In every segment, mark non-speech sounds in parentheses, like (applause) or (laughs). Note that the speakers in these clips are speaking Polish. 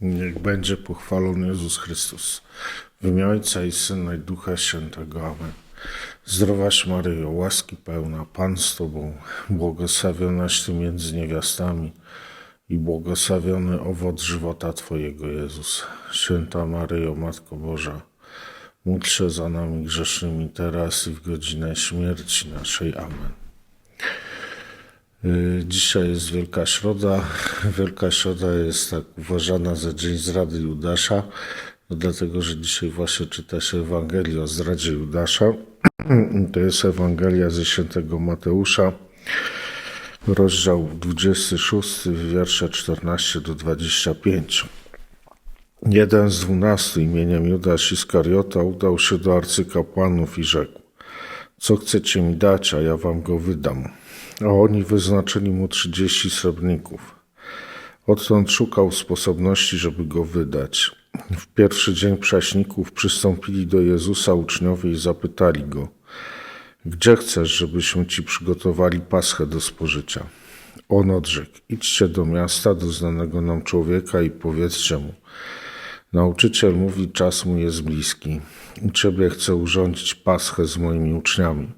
Niech będzie pochwalony Jezus Chrystus. W imię Ojca i Syna i Ducha Świętego. Amen. Zdrowaś Maryjo, łaski pełna, Pan z Tobą, błogosławionaś Ty między niewiastami i błogosławiony owoc żywota Twojego, Jezus. Święta Maryjo, Matko Boża, módl się za nami grzesznymi teraz i w godzinę śmierci naszej. Amen. Y, Dzisiaj jest Wielka Środa. (laughs) Wielka Środa jest tak uważana za dzień zrady Judasza, no dlatego że dzisiaj właśnie czyta się Ewangelię o zdradzie Judasza. (clears throat) To jest Ewangelia ze świętego Mateusza, rozdział 26, wiersze 14 do 25. Jeden z dwunastu imieniem Judasz Iskariota udał się do arcykapłanów i rzekł: Co chcecie mi dać, a ja wam go wydam. A oni wyznaczyli mu trzydzieści srebrników. Odtąd szukał sposobności, żeby go wydać. W pierwszy dzień prześników przystąpili do Jezusa uczniowie i zapytali go: Gdzie chcesz, żebyśmy ci przygotowali paschę do spożycia? On odrzekł: Idźcie do miasta, do znanego nam człowieka i powiedzcie mu: Nauczyciel mówi, czas mu jest bliski. U ciebie chcę urządzić paschę z moimi uczniami.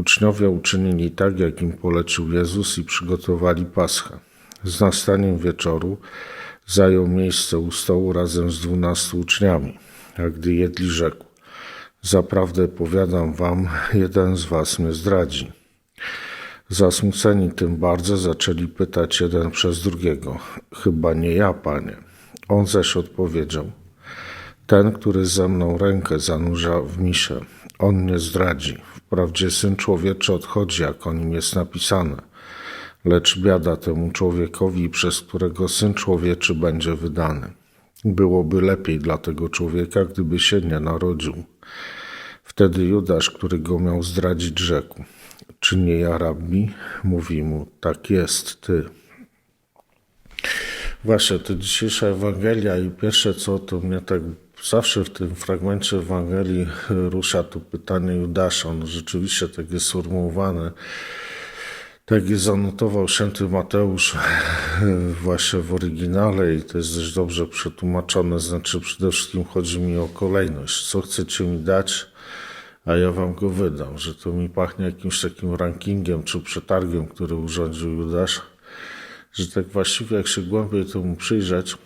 Uczniowie uczynili tak, jak im polecił Jezus i przygotowali paschę. Z nastaniem wieczoru zajął miejsce u stołu razem z dwunastu uczniami. A gdy jedli, rzekł: Zaprawdę powiadam wam, jeden z was mnie zdradzi. Zasmuceni tym bardzo zaczęli pytać jeden przez drugiego: Chyba nie ja, panie. On zaś odpowiedział: Ten, który ze mną rękę zanurza w miszę, on mnie zdradzi. Wprawdzie syn człowieczy odchodzi, jak o nim jest napisane. Lecz biada temu człowiekowi, przez którego syn człowieczy będzie wydany. Byłoby lepiej dla tego człowieka, gdyby się nie narodził. Wtedy Judasz, który go miał zdradzić, rzekł: Czy nie ja, rabbi? Mówi mu: Tak jest, ty. Właśnie, to dzisiejsza Ewangelia i pierwsze co, to mnie tak zawsze w tym fragmencie Ewangelii rusza to pytanie Judasza. On rzeczywiście tak jest sformułowane. Tak jest zanotował święty Mateusz właśnie w oryginale i to jest dość dobrze przetłumaczone. Znaczy przede wszystkim chodzi mi o kolejność. Co chcecie mi dać, a ja wam go wydam. Że to mi pachnie jakimś takim rankingiem czy przetargiem, który urządził Judasz że tak właściwie jak się głębiej temu przyjrzeć,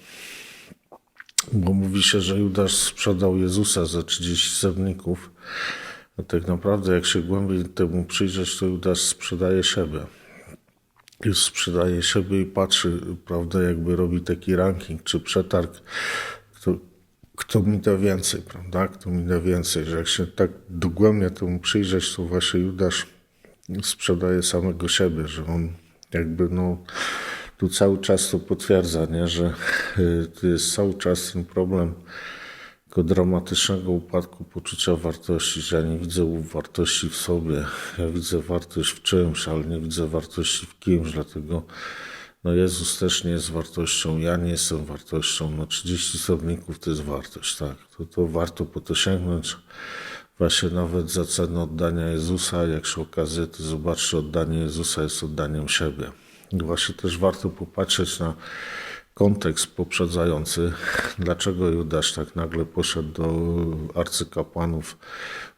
bo mówi się, że Judasz sprzedał Jezusa za 30 srebrników, a tak naprawdę jak się głębiej temu przyjrzeć, to Judasz sprzedaje siebie. Już sprzedaje siebie i patrzy, prawda, jakby robi taki ranking czy przetarg, kto, kto mi da więcej, prawda, kto mi da więcej, że jak się tak dogłębnie temu przyjrzeć, to właśnie Judasz sprzedaje samego siebie, że on jakby no tu cały czas to potwierdza, nie, że y, to jest cały czas ten problem tego dramatycznego upadku poczucia wartości, że ja nie widzę wartości w sobie, ja widzę wartość w czymś, ale nie widzę wartości w kimś, dlatego no Jezus też nie jest wartością, ja nie jestem wartością, no 30 sobników to jest wartość, tak, to, to warto po to sięgnąć, właśnie nawet za cenę oddania Jezusa, jak się okazuje, to zobaczcie, oddanie Jezusa jest oddaniem siebie. Właśnie też warto popatrzeć na kontekst poprzedzający, dlaczego Judasz tak nagle poszedł do arcykapłanów,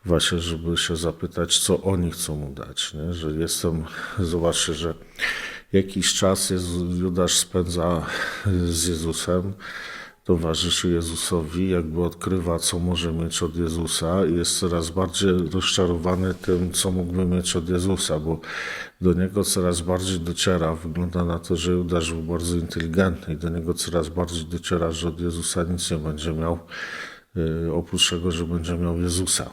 właśnie, żeby się zapytać, co oni chcą mu dać. Nie? Że jestem, zobaczcie, że jakiś czas Judasz spędza z Jezusem, towarzyszy Jezusowi, jakby odkrywa, co może mieć od Jezusa i jest coraz bardziej rozczarowany tym, co mógłby mieć od Jezusa, bo do niego coraz bardziej dociera, wygląda na to, że Judasz był bardzo inteligentny i do niego coraz bardziej dociera, że od Jezusa nic nie będzie miał, yy, oprócz tego, że będzie miał Jezusa.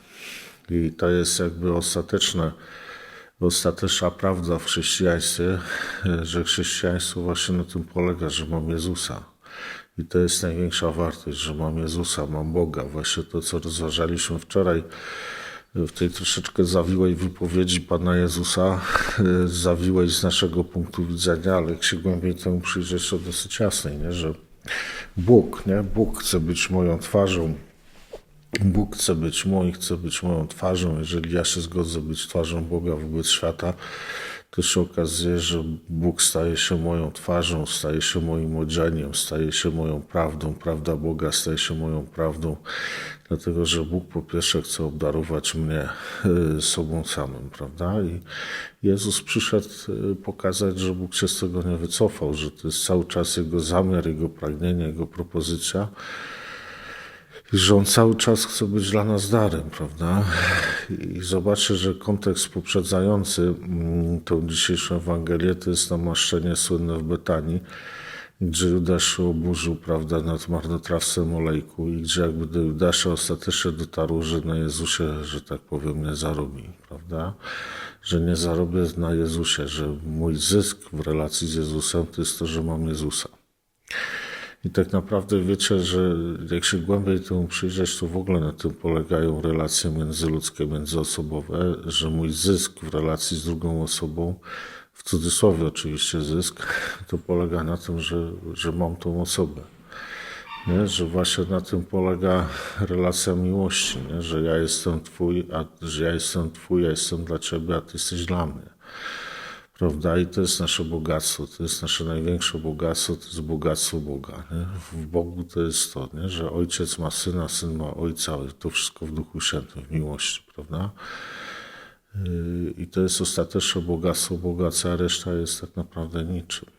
I to jest jakby ostateczne, ostateczna prawda w chrześcijaństwie, yy, że chrześcijaństwo właśnie na tym polega, że mam Jezusa. I to jest największa wartość, że mam Jezusa, mam Boga. Właśnie to, co rozważaliśmy wczoraj w tej troszeczkę zawiłej wypowiedzi Pana Jezusa, (laughs) zawiłej z naszego punktu widzenia, ale jak się głębiej temu przyjrzeć, to dosyć jasnej, nie? że Bóg, nie? Bóg chce być moją twarzą, Bóg chce być mój, chce być moją twarzą. Jeżeli ja się zgodzę być twarzą Boga wobec świata, to się okazuje, że Bóg staje się moją twarzą, staje się moim odzieniem, staje się moją prawdą. Prawda Boga staje się moją prawdą, dlatego że Bóg po pierwsze chce obdarować mnie y, sobą samym, prawda? I Jezus przyszedł y, pokazać, że Bóg się z tego nie wycofał, że to jest cały czas Jego zamiar, Jego pragnienie, Jego propozycja i że on cały czas chce być dla nas darem, prawda? I zobaczę, że kontekst poprzedzający mm, tą dzisiejszą Ewangelię to jest namaszczenie słynne w Betanii, gdzie Judasz oburzył, prawda, nad marnotrawstwem olejku i gdzie jakby do Judasza ostatecznie dotarło, że na Jezusie, że tak powiem, nie zarobi, prawda? Że nie zarobię na Jezusie, że mój zysk w relacji z Jezusem to jest to, że mam Jezusa. I tak naprawdę wiecie, że jak się głębiej temu przyjrzeć, to w ogóle na tym polegają relacje międzyludzkie, międzyosobowe, że mój zysk w relacji z drugą osobą, w cudzysłowie oczywiście zysk, (laughs) to polega na tym, że, że mam tą osobę. Nie? Że właśnie na tym polega relacja miłości, nie? że ja jestem Twój, a że ja jestem Twój, ja jestem dla Ciebie, a Ty jesteś dla mnie. Prawda? I to jest nasze bogactwo, to jest nasze największe bogactwo, to jest bogactwo Boga. Nie? W Bogu to jest to, nie? że ojciec ma syna, syn ma ojca, to wszystko w Duchu Świętym, w miłości, prawda? Yy, I to jest ostateczne bogactwo Boga, cała reszta jest tak naprawdę niczym.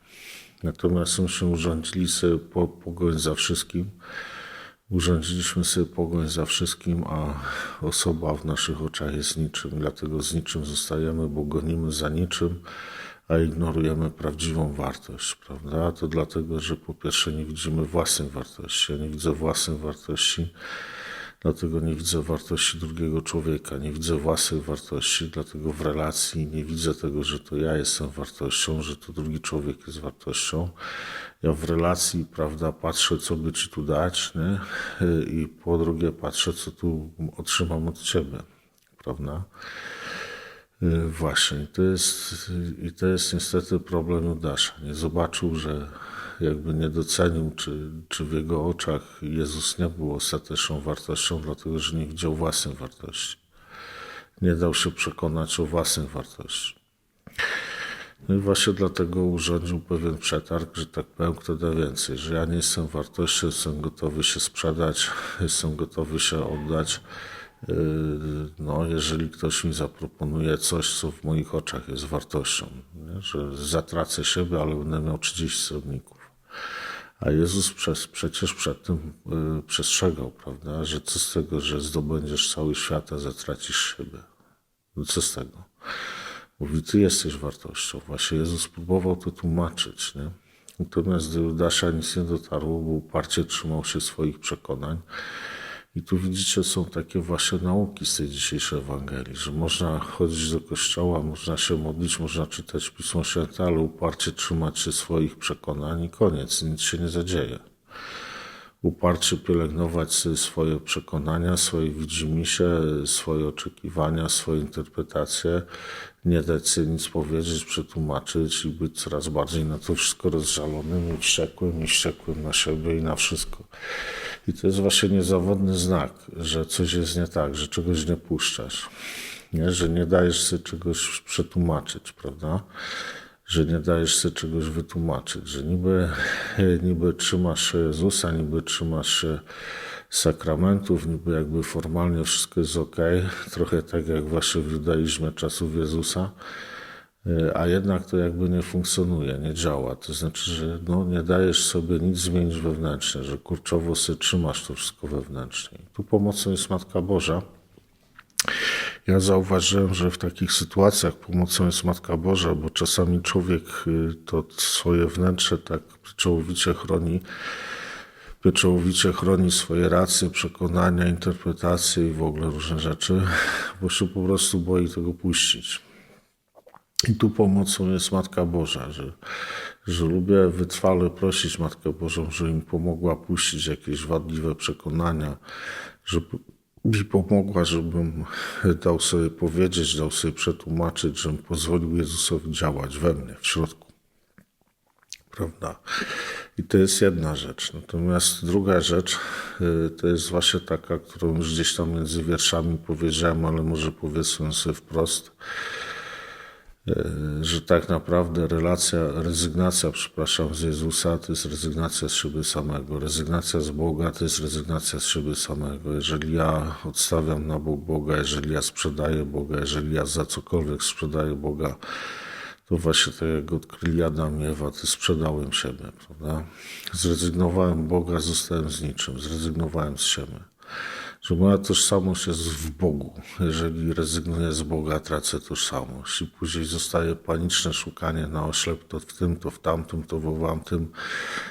Natomiast myśmy urządzili sobie po, pogoń za wszystkim, urządziliśmy sobie pogoń za wszystkim, a osoba w naszych oczach jest niczym. Dlatego z niczym zostajemy, bo gonimy za niczym, a ignorujemy prawdziwą wartość, prawda? To dlatego, że po pierwsze nie widzimy własnej wartości. Ja nie widzę własnej wartości, dlatego nie widzę wartości drugiego człowieka, nie widzę własnej wartości, dlatego w relacji nie widzę tego, że to ja jestem wartością, że to drugi człowiek jest wartością. Ja w relacji, prawda, patrzę, co by ci tu dać, nie? I po drugie patrzę, co tu otrzymam od ciebie, prawda? Właśnie, to jest, i to jest niestety problem Judasza. Nie zobaczył, że jakby nie docenił, czy, czy w jego oczach Jezus nie był ostateczną wartością, dlatego że nie widział własnej wartości. Nie dał się przekonać o własnej wartości. No i właśnie dlatego urządził pewien przetarg, że tak powiem, kto da więcej, że ja nie jestem wartością, jestem gotowy się sprzedać, (laughs) jestem gotowy się oddać. Yy, no, jeżeli ktoś mi zaproponuje coś, co w moich oczach jest wartością, nie? że zatracę siebie, ale będę miał 30 srebrników. A Jezus przez, przecież przed tym yy, przestrzegał, prawda, że co z tego, że zdobędziesz cały świat, a zatracisz siebie. No co z tego? Mówi, ty jesteś wartością. Właśnie Jezus próbował to tłumaczyć, nie? Natomiast do Judasza nic nie dotarło, bo uparcie trzymał się swoich przekonań. I tu widzicie, są takie właśnie nauki z tej dzisiejszej Ewangelii, że można chodzić do kościoła, można się modlić, można czytać Pismo Święte, ale uparcie trzymać się swoich przekonań i koniec, nic się nie zadzieje. Uparcie pielęgnować swoje przekonania, swoje widzimisię, swoje oczekiwania, swoje interpretacje, nie dać sobie nic powiedzieć, przetłumaczyć i być coraz bardziej na to wszystko rozżalonym i wściekłym i wściekłym na siebie i na wszystko. I to jest właśnie niezawodny znak, że coś jest nie tak, że czegoś nie puszczasz, nie? że nie dajesz sobie czegoś przetłumaczyć, prawda? Że nie dajesz sobie czegoś wytłumaczyć, że niby, niby trzymasz się Jezusa, niby trzymasz się sakramentów, niby jakby formalnie wszystko jest ok, trochę tak jak właśnie w judaizmie czasów Jezusa, a jednak to jakby nie funkcjonuje, nie działa. To znaczy, że no, nie dajesz sobie nic zmienić wewnętrznie, że kurczowo sobie trzymasz to wszystko wewnętrznie. Tu pomocą jest Matka Boża. Ja zauważyłem, że w takich sytuacjach pomocą jest Matka Boża, bo czasami człowiek y, to swoje wnętrze tak czołowicie chroni, pieczołowicie chroni swoje racje, przekonania, interpretacje i w ogóle różne rzeczy, bo się po prostu boi tego puścić. I tu pomocą jest Matka Boża, że, że lubię wytrwale prosić Matkę Bożą, żeby mi pomogła puścić jakieś wadliwe przekonania, żeby mi pomogła, żebym dał sobie powiedzieć, dał sobie przetłumaczyć, żebym pozwolił Jezusowi działać we mnie, w środku. Prawda? I to jest jedna rzecz. Natomiast druga rzecz y, to jest właśnie taka, którą już gdzieś tam między wierszami powiedziałem, ale może powiedzmy sobie wprost że tak naprawdę relacja, rezygnacja, przepraszam, z Jezusa to jest rezygnacja z siebie samego. Rezygnacja z Boga to jest rezygnacja z siebie samego. Jeżeli ja odstawiam na bok Boga, jeżeli ja sprzedaję Boga, jeżeli ja za cokolwiek sprzedaję Boga, to właśnie tak jak odkryli Adam i Ewa, to sprzedałem siebie, prawda? Zrezygnowałem Boga, zostałem z niczym, zrezygnowałem z siebie. Że moja tożsamość jest w Bogu. Jeżeli rezygnuję z Boga, tracę tożsamość i później zostaje paniczne szukanie na oślep, to w tym, to w tamtym, to w owamtym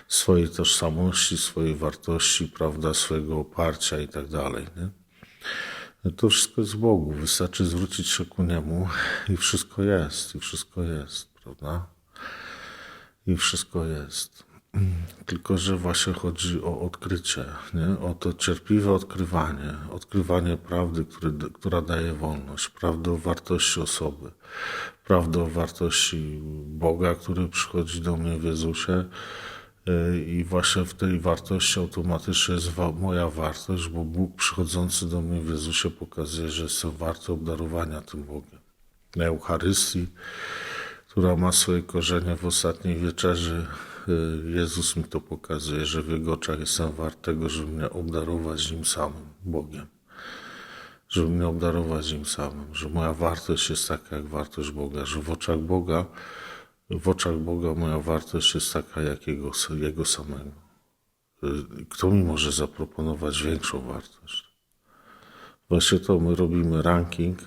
swojej tożsamości, swojej wartości, prawda, swojego oparcia i tak dalej, nie? To wszystko jest Bogu. Wystarczy zwrócić się ku Niemu i wszystko jest, i wszystko jest, prawda? I wszystko jest. Tylko, że właśnie chodzi o odkrycie, nie? o to cierpliwe odkrywanie, odkrywanie prawdy, który, która daje wolność, prawdy o wartości osoby, prawdy o wartości Boga, który przychodzi do mnie w Jezusie, i właśnie w tej wartości automatycznie jest moja wartość, bo Bóg przychodzący do mnie w Jezusie pokazuje, że jestem warty obdarowania tym Bogiem. Na Eucharystii, która ma swoje korzenie w ostatniej wieczerzy, y, Jezus mi to pokazuje, że w Jego oczach jestem wart tego, żeby mnie obdarować Nim samym, Bogiem. Żeby mnie obdarować Nim samym, że moja wartość jest taka jak wartość Boga, że w oczach Boga w oczach Boga moja wartość jest taka jak Jego, jego samego. Y, Kto mi może zaproponować większą wartość? Właśnie to my robimy ranking,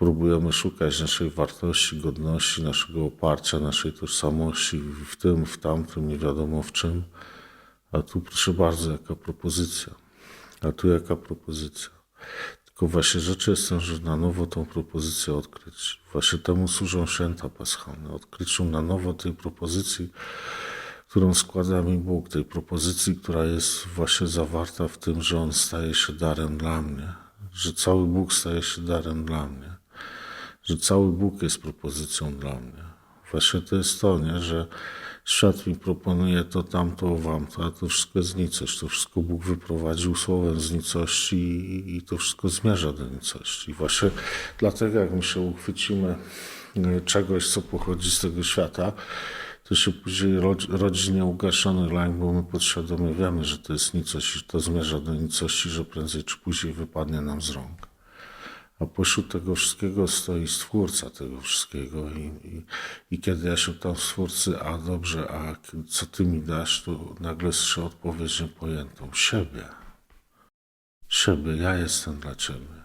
próbujemy szukać naszej wartości, godności, naszego oparcia, naszej tożsamości w tym, w tamtym, nie wiadomo w czym. A tu proszę bardzo, jaka propozycja. A tu jaka propozycja. Tylko właśnie rzeczy jest to, że na nowo tą propozycję odkryć. Właśnie temu służą święta paschalne. Odkryciu na nowo tej propozycji, którą składa mi Bóg, tej propozycji, która jest właśnie zawarta w tym, że On staje się darem dla mnie, że cały Bóg staje się darem dla mnie, że cały Bóg jest propozycją dla mnie. Właśnie to jest to, nie? że świat mi proponuje to, tamto, wam to, a to wszystko jest nicość. To wszystko Bóg wyprowadził słowem z nicości i, i to wszystko zmierza do nicości. Właśnie dlatego, jak my się uchwycimy y, czegoś, co pochodzi z tego świata, to się później rodzi, rodzi nieugaszony lęk, bo my podświadomie wiemy, że to jest nicość i to zmierza do nicości, że prędzej czy później wypadnie nam z rąk. A pośród tego wszystkiego stoi Stwórca tego wszystkiego i, i, i kiedy ja się tam Stwórcy, a dobrze, a co Ty mi dasz, to nagle słyszę odpowiedź niepojętą. Siebie. Siebie, ja jestem dla Ciebie.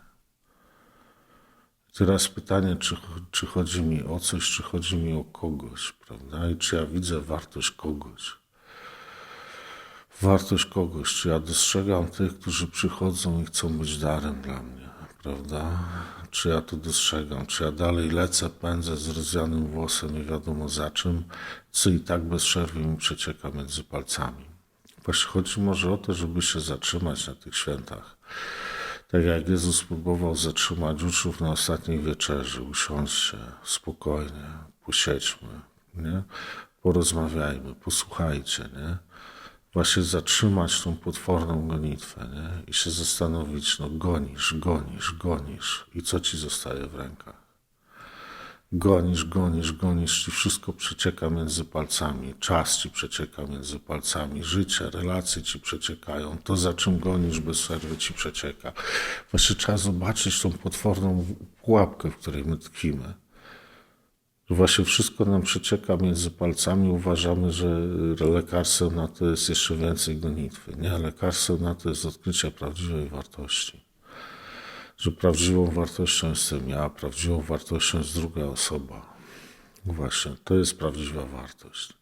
Teraz pytanie, czy, czy chodzi mi o coś, czy chodzi mi o kogoś, prawda? I czy ja widzę wartość kogoś. Wartość kogoś, czy ja dostrzegam tych, którzy przychodzą i chcą być darem dla mnie, prawda? Czy ja to dostrzegam, czy ja dalej lecę, pędzę z rozwianym włosem, nie wiadomo za czym, co i tak bez przerwy mi przecieka między palcami. Właśnie chodzi może o to, żeby się zatrzymać na tych świętach. Tak jak Jezus próbował zatrzymać uczniów na ostatniej wieczerzy, usiądźcie spokojnie, posiedźmy, nie? porozmawiajmy, posłuchajcie, nie? Właśnie zatrzymać tą potworną gonitwę, nie? I się zastanowić, no gonisz, gonisz, gonisz i co ci zostaje w rękach? Gonisz, gonisz, gonisz, ci wszystko przecieka między palcami, czas ci przecieka między palcami, życie, relacje ci przeciekają, to za czym gonisz bez przerwy ci przecieka. Właśnie trzeba zobaczyć tą potworną pułapkę, w której my tkwimy. Właśnie wszystko nam przecieka między palcami, uważamy, że lekarstwem na to jest jeszcze więcej gonitwy. Nie, lekarstwem na to jest odkrycie prawdziwej wartości że prawdziwą wartością jestem ja, prawdziwą wartością jest druga osoba. Właśnie, to jest prawdziwa wartość.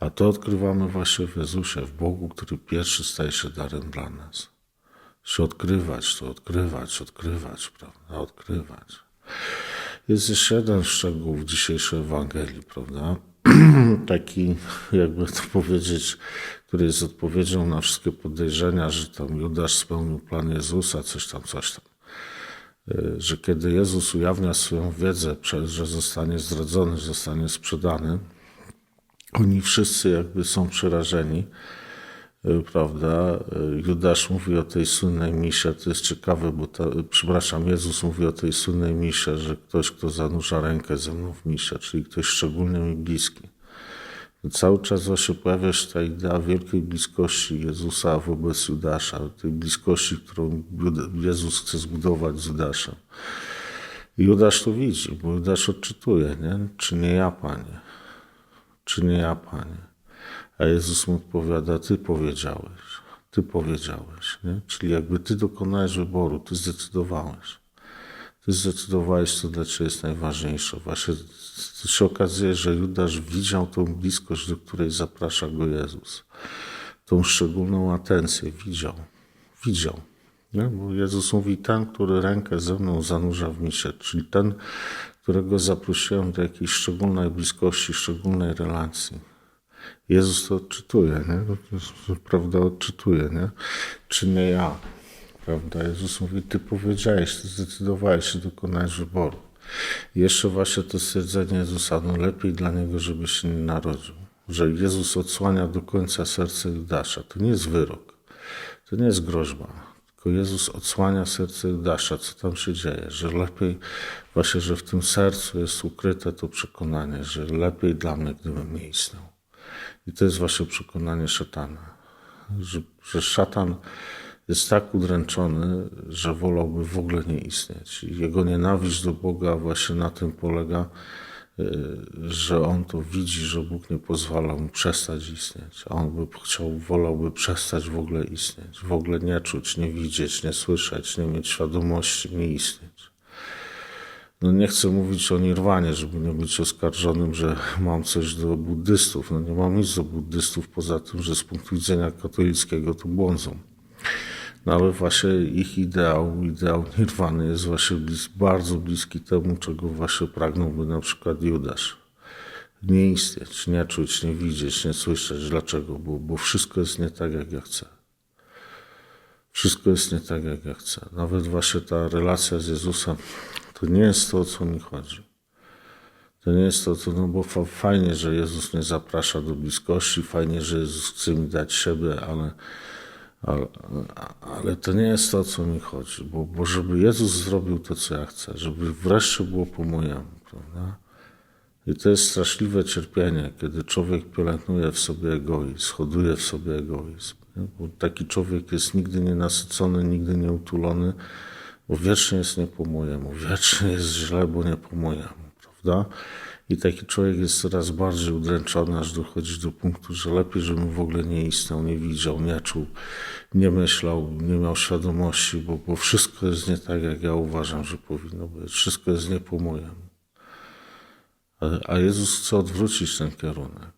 A to odkrywamy właśnie w Jezusie, w Bogu, który pierwszy staje się darem dla nas. Się odkrywać, to odkrywać, odkrywać, prawda? Odkrywać. Jest jeszcze jeden szczegół w dzisiejszej Ewangelii, prawda? (clears throat) Taki, jakby to powiedzieć, który jest odpowiedzią na wszystkie podejrzenia, że tam Judasz spełnił plan Jezusa, coś tam, coś tam. Y, Że kiedy Jezus ujawnia swoją wiedzę, że zostanie zdradzony, że zostanie sprzedany, oni wszyscy jakby są przerażeni, prawda? Y, Judasz mówi o tej słynnej misie, to jest ciekawe, bo ta, y, przepraszam, Jezus mówi o tej słynnej misie, że ktoś, kto zanurza rękę ze mną w misie, czyli ktoś szczególnie mi bliski. Cały czas właśnie pojawia się ta idea wielkiej bliskości Jezusa wobec Judasza, tej bliskości, którą Jezus chce zbudować z Judaszem. Judasz to widzi, bo Judasz odczytuje, nie? Czy nie ja, Panie? Czy nie ja, Panie? A Jezus mu odpowiada, Ty powiedziałeś, Ty powiedziałeś, nie? Czyli jakby Ty dokonałeś wyboru, Ty zdecydowałeś. Ty zdecydowałeś, co dla Ciebie jest najważniejsze. Właśnie to się okazuje, że Judasz widział tą bliskość, do której zaprasza go Jezus. Tą szczególną atencję widział. Widział. Nie? Bo Jezus mówi, ten, który rękę ze mną zanurza w misie, czyli ten, którego zaprosiłem do jakiejś szczególnej bliskości, szczególnej relacji. Jezus to odczytuje, nie? Prawda, odczytuje, nie? Czy nie ja? Prawda? Jezus mówi, ty powiedziałeś, ty zdecydowałeś się, dokonałeś wyboru. I jeszcze właśnie to stwierdzenie Jezusa, no lepiej dla niego, żeby się nie narodził. Że Jezus odsłania do końca serce Judasza. To nie jest wyrok. To nie jest groźba. Tylko Jezus odsłania serce Judasza, co tam się dzieje. Że lepiej, właśnie, że w tym sercu jest ukryte to przekonanie, że lepiej dla mnie, gdybym nie istniał. I to jest właśnie przekonanie szatana. Że, że szatan jest tak udręczony, że wolałby w ogóle nie istnieć. Jego nienawiść do Boga właśnie na tym polega, y, że on to widzi, że Bóg nie pozwala mu przestać istnieć. A on by chciał, wolałby przestać w ogóle istnieć, w ogóle nie czuć, nie widzieć, nie słyszeć, nie mieć świadomości, nie istnieć. No nie chcę mówić o nirwanie, żeby nie być oskarżonym, że mam coś do buddystów. No nie mam nic do buddystów, poza tym, że z punktu widzenia katolickiego to błądzą. No ale właśnie ich ideał, ideał nirwany jest właśnie blis, bardzo bliski temu, czego właśnie pragnąłby na przykład Judasz. Nie istnieć, nie czuć, nie widzieć, nie słyszeć. Dlaczego? Bo, bo wszystko jest nie tak, jak ja chcę. Wszystko jest nie tak, jak ja chcę. Nawet właśnie ta relacja z Jezusem, to nie jest to, o co mi chodzi. To nie jest to, co, no bo fa- fajnie, że Jezus mnie zaprasza do bliskości, fajnie, że Jezus chce mi dać siebie, ale, ale, ale to nie jest to, o co mi chodzi. Bo, bo żeby Jezus zrobił to, co ja chcę, żeby wreszcie było po mojemu, prawda? I to jest straszliwe cierpienie, kiedy człowiek pielęgnuje w sobie egoizm, hoduje w sobie egoizm. Nie? Bo taki człowiek jest nigdy nie nasycony, nigdy nie utulony, bo wiecznie jest nie po mojemu, wiecznie jest źle, bo nie po mojemu, prawda? I taki człowiek jest coraz bardziej udręczony, aż dochodzi do punktu, że lepiej, żebym w ogóle nie istniał, nie widział, nie czuł, nie myślał, nie miał świadomości, bo, bo wszystko jest nie tak, jak ja uważam, że powinno być. Wszystko jest nie po mojemu. A- A Jezus chce odwrócić ten kierunek.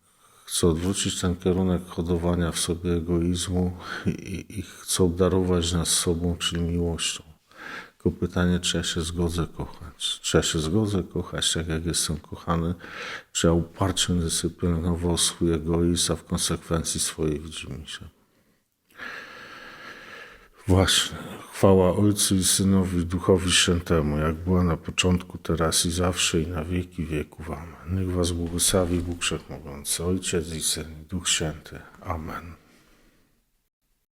Chce odwrócić ten kierunek hodowania w sobie egoizmu i, i, chce obdarować nas sobą, czyli miłością. Tylko pytanie, czy ja się zgodzę kochać? Czy ja się zgodzę kochać tak, jak jestem kochany? Czy ja uparcie pielęgnował swój egoizm, a w konsekwencji swojej widzimisię? Właśnie. Chwała Ojcu i Synowi Duchowi Świętemu, jak była na początku, teraz i zawsze i na wieki wieków. Amen. Niech Was błogosławi Bóg Wszechmogący, Ojciec i Syn i Duch Święty. Amen.